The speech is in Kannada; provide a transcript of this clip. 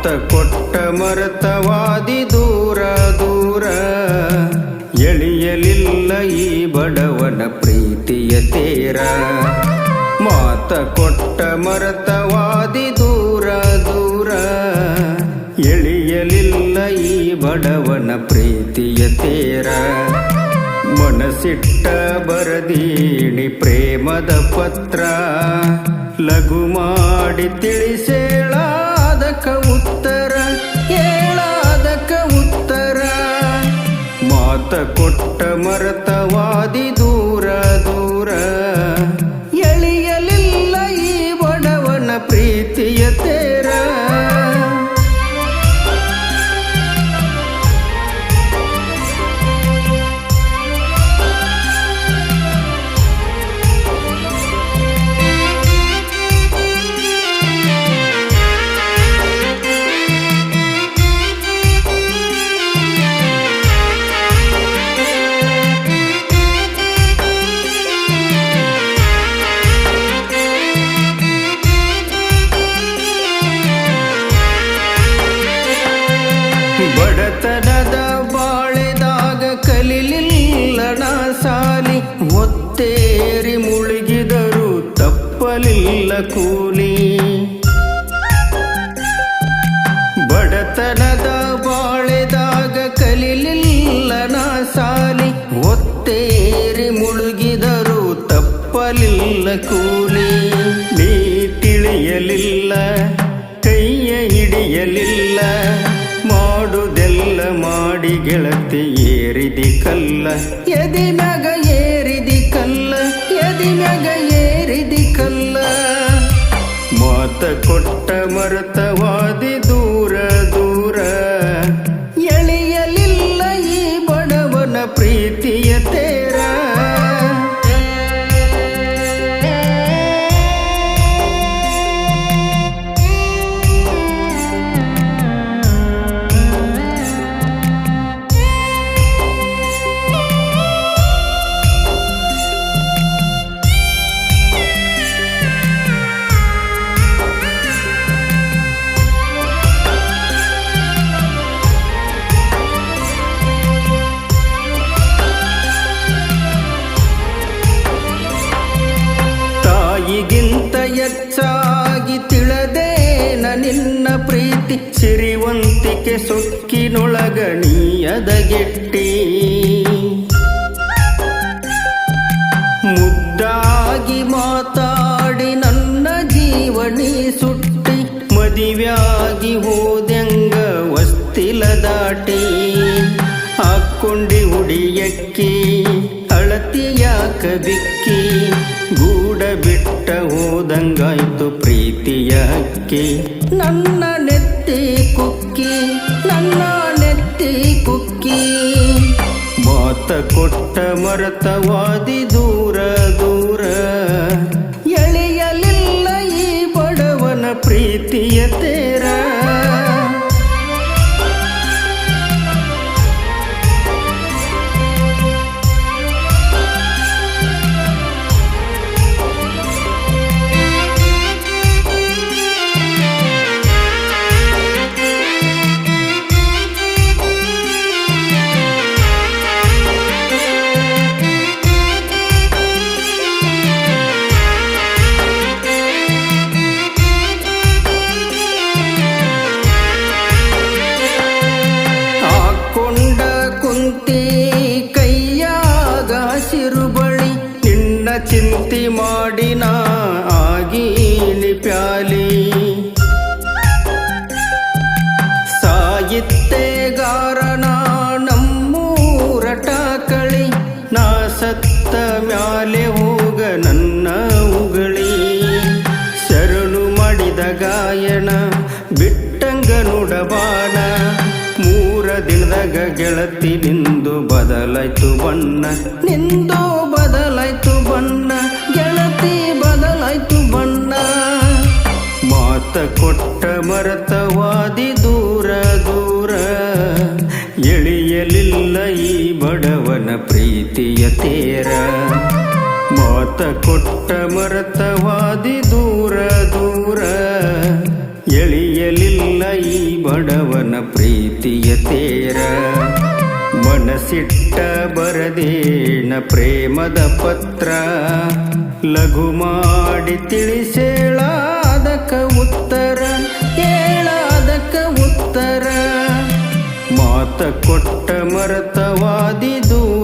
ಮಾತ ಕೊಟ್ಟ ಮರತವಾದಿ ದೂರ ದೂರ. ಎಳಿಯಲಿಲ್ಲ ಈ ಬಡವನ ಪ್ರೀತಿಯ ತೇರ. ಮಾತ ಕೊಟ್ಟ ಮರತವಾದಿ ದೂರ ದೂರ. ಎಳಿಯಲಿಲ್ಲ ಈ ಬಡವನ ಪ್ರೀತಿಯ ತೇರ. ಮನಸಿಟ್ಟ ಬರದೀಣಿ ಪ್ರೇಮದ ಪತ್ರ. ಲಘು ಮಾಡಿ ತಿಳಿಸೇಳಾದಕ ಉತ್ತರ ಹೇಳಾದಕ ಉತ್ತರ. ಮಾತ ಕೊಟ್ಟ ಮರತವಾದಿ ತಪ್ಪಲಿಲ್ಲ ಕೂಲಿ. ಬಡತನದ ಬಾಳೆದಾಗ ಕಲಿಲಿಲ್ಲ ನಾ ಸಾಲಿ. ಒತ್ತೇರಿ ಮುಳುಗಿದರು ತಪ್ಪಲಿಲ್ಲ ಕೂಲಿ. ನೀ ತಿಳಿಯಲಿಲ್ಲ, ಕೈಯ ಹಿಡಿಯಲಿಲ್ಲ. ಮಾಡುದೆಲ್ಲ ಮಾಡಿ ಗೆಳತಿ ಏರಿದಿ ಕಲ್ಲ. ಎದಿ ಮಗ ಏರಿದಿ ಕಲ್ಲ, ಎದಿ ಮ್ಯಾಗ ಕೊಟ್ಟ ಹೆಚ್ಚಾಗಿ ತಿಳದೇನ ನಿನ್ನ ಪ್ರೀತಿ ಸಿರಿವಂತಿಕೆ ಸೊಕ್ಕಿನೊಳಗಣಿಯದ ಗೆಟ್ಟಿ. ಮುದ್ದಾಗಿ ಮಾತಾಡಿ ನನ್ನ ಜೀವನಿ ಸುಟ್ಟಿ, ಮದುವೆಯಾಗಿ ಹೋದೆಂಗ ವಸ್ತಿಲ ದಾಟಿ. ಹಾಕ್ಕೊಂಡಿ ಉಡಿಯಕ್ಕಿ ಅಳತಿಯಾಕ ಬಿಕ್ಕಿ. ಬಿಟ್ಟ ಹೋದಂಗಾಯ್ತು ಪ್ರೀತಿಯ ನನ್ನ ನೆತ್ತಿ ಕುಕ್ಕಿ ನನ್ನ ನೆತ್ತಿ ಕುಕ್ಕಿ. ಮಾತ ಕೊಟ್ಟ ಮರತವಾದಿ ಗಾಯನ ಬಿಟ್ಟಂಗ ನುಡಬಾಣ. ಮೂರ ದಿನದಾಗ ಗೆಳತಿ ನಿಂದು ಬದಲಾಯ್ತು ಬಣ್ಣ. ನಿಂದು ಬದಲಾಯ್ತು ಬಣ್ಣ, ಗೆಳತಿ ಬದಲಾಯ್ತು ಬಣ್ಣ. ಮಾತ ಕೊಟ್ಟ ಮರತವಾದಿ ದೂರ ದೂರ. ಎಳಿಯಲಿಲ್ಲ ಈ ಬಡವನ ಪ್ರೀತಿಯ ತೇರ. ಮಾತ ಕೊಟ್ಟ ಮರತವಾದಿ ದೂರ ದೂರ. ಬಡವನ ಪ್ರೀತಿಯ ತೇರ. ಮನಸಿಟ್ಟ ಬರದೇಣ ಪ್ರೇಮದ ಪತ್ರ. ಲಘು ಮಾಡಿ ತಿಳಿಸೇಳಾದಕ ಉತ್ತರ ಏಳಾದಕ ಉತ್ತರ. ಮಾತ ಕೊಟ್ಟ ಮರತವಾದಿ ದೂರ